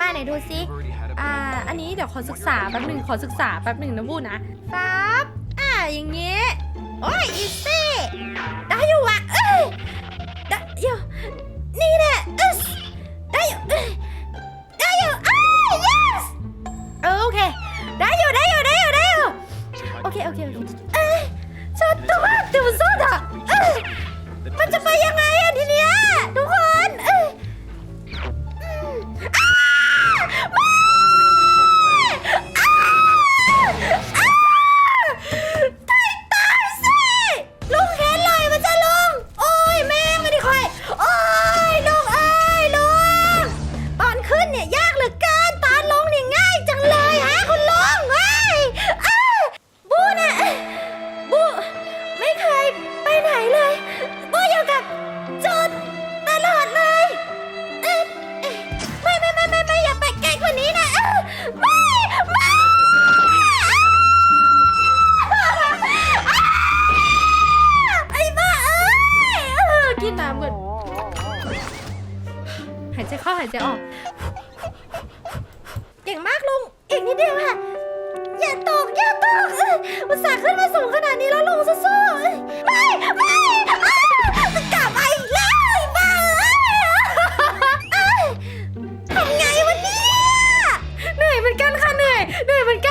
มาไหนดูซิ อ่า อันนี้เดี๋ยวขอศึกษาแป๊บหนึ่งขอศึกษาแป๊บหนึ่งนะบูนะปั๊บอ่า อย่างเงี้ยโอ้ย อีซี่ ได้อยู่อ่ะ เอ้ย ได้อยู่ นี่แหละอึสได้อยู่เอ้ยได้อยู่อ้าว yes เออโอเค ได้อยู่ ได้อยู่ ได้อยู่ ได้อยู่ โอเค โอเค โอเค เอ้ยちょっと待って嘘だ ยากเหลือเกินตอนลงเนี่ยง่ายจังเลยฮะคุณลุงเฮ้ยอ้ยบูน่ะบูไม่เคยไปไหนเลยบูอยู่กับจุดตลอดเลยเอ๊ะเอ๊ะไม่ไม่ไม่ไม่ไม่อย่าไปไกลกว่านี้นะเอ้อไม่ไม่ ไอ้บ้าเอ้ยเออกินน้ำก่อนหายใจเข้าหายใจออก แก้วตกเอ้ยอุสาห์ขึ้นมาสูงขนาดนี้แล้วลงสู้ๆไม่ไม่กลับมาอีกแล้วไอ้บ้ายเอ้ทำไงวะเนี่ย เหนื่อยเหมือนกันค่ะเหนื่อยเหนื่อยเหมือนกัน